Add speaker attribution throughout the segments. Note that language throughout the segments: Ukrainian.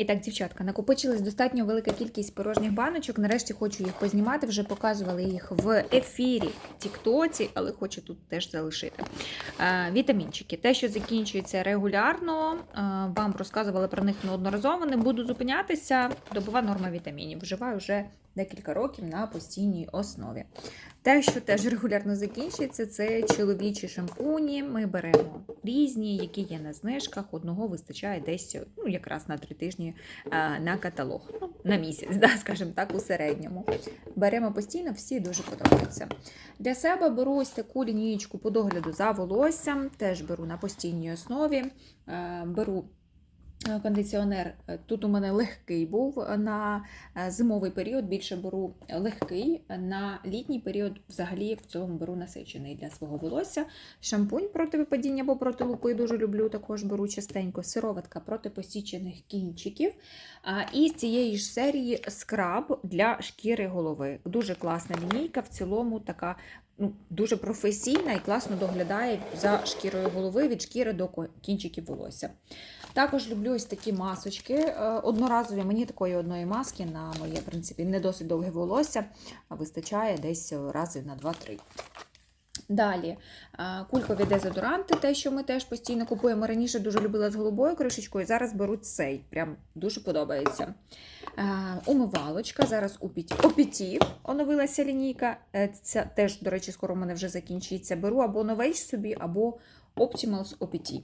Speaker 1: І так, дівчатка, накопичилась достатньо велика кількість порожніх баночок. Нарешті хочу їх познімати. Вже показували їх в ефірі Тіктоці, але хочу тут теж залишити. Е, вітамінчики. Те, що закінчується регулярно, е, вам розказували про них неодноразово. Не буду зупинятися. Добова норма вітамінів. Вживаю вже декілька років на постійній основі. Те, що теж регулярно закінчується, це чоловічі шампуні. Ми беремо різні, які є на знижках. Одного вистачає десь ну, якраз на три тижні е, на каталог. Ну, на місяць, да, скажімо так, у середньому. Беремо постійно, всі дуже подобаються. Для себе беру ось таку лінієчку по догляду за волоссям, теж беру на постійній основі. Е, Беру кондиціонер. Е, Тут у мене легкий був на е, зимовий період, більше беру легкий. На літній період взагалі в цьому беру насичений для свого волосся. Шампунь проти випадіння або проти лупи дуже люблю, також беру частенько. Сироватка проти посічених кінчиків. І з цієї ж серії скраб для шкіри голови. Дуже класна лінійка, в цілому така ну, дуже професійна і класно доглядає за шкірою голови від шкіри до кінчиків волосся. Також люблю ось такі масочки е, одноразові. Мені такої одної маски на моє, в принципі, не досить довге волосся а вистачає десь рази на 2-3. Далі кулькові дезодоранти, те, що ми теж постійно купуємо. Раніше дуже любила з голубою кришечкою, зараз беру цей. Прям дуже подобається. Умивалочка. Зараз у Піті- у Піті оновилася лінійка. Е, Ця теж, до речі, скоро в мене вже закінчиться. Беру або Novage собі, або Optimals OPT.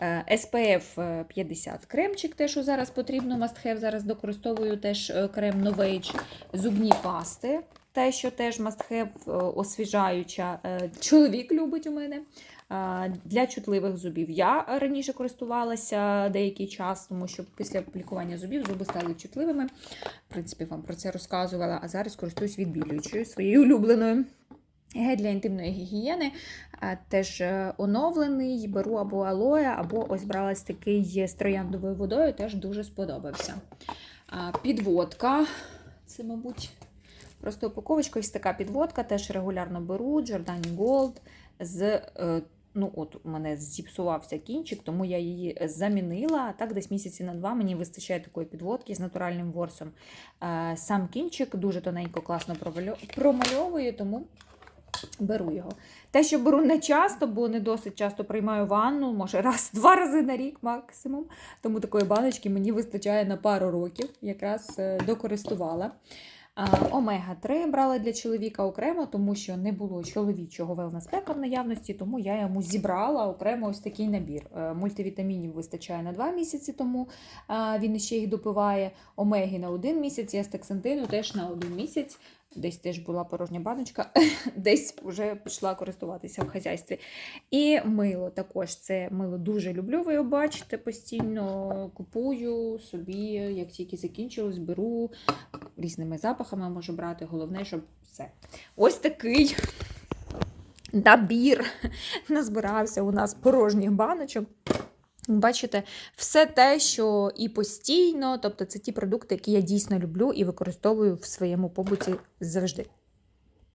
Speaker 1: Е, SPF е, 50 кремчик, те, що зараз потрібно, must have. Зараз докористовую теж е, крем Novage, зубні пасти. Те, що теж е, освіжаюча. Е, Чоловік любить у мене. Для чутливих зубів я раніше користувалася деякий час, тому що після лікування зубів зуби стали чутливими. В принципі, вам про це розказувала, а зараз користуюсь відбілюючою своєю улюбленою. Гель для інтимної гігієни теж е, оновлений. Беру або алоє, або ось брала ось такий з трояндовою водою, теж дуже сподобався. Підводка. Це, мабуть, просто упаковочка, ось така підводка, теж регулярно беру. Giordani Gold з. е, Ну, от у мене зіпсувався кінчик, тому я її замінила. А так, десь місяці на два мені вистачає такої підводки з натуральним ворсом. Е, Сам кінчик дуже тоненько, класно промальовує, тому беру його. Те, що беру не часто, бо не досить часто приймаю ванну, може раз-два рази на рік максимум. Тому такої баночки мені вистачає на пару років, якраз е, докористувала. А, Омега-3 брала для чоловіка окремо, тому що не було чоловічого велнес-пека в наявності, тому я йому зібрала окремо ось такий набір. Е, Мультивітамінів вистачає на 2 місяці, тому він ще їх допиває. Омеги на один місяць, і стексантину теж на один місяць. Десь теж була порожня баночка, десь вже пішла користуватися в хазяйстві. І мило також. Це мило дуже люблю, ви його бачите постійно. Купую собі, як тільки закінчилось, беру різними запахами можу брати. Головне, щоб все. Ось такий набір назбирався у нас порожніх баночок. Бачите, все те, що і постійно, тобто це ті продукти, які я дійсно люблю і використовую в своєму побуті завжди.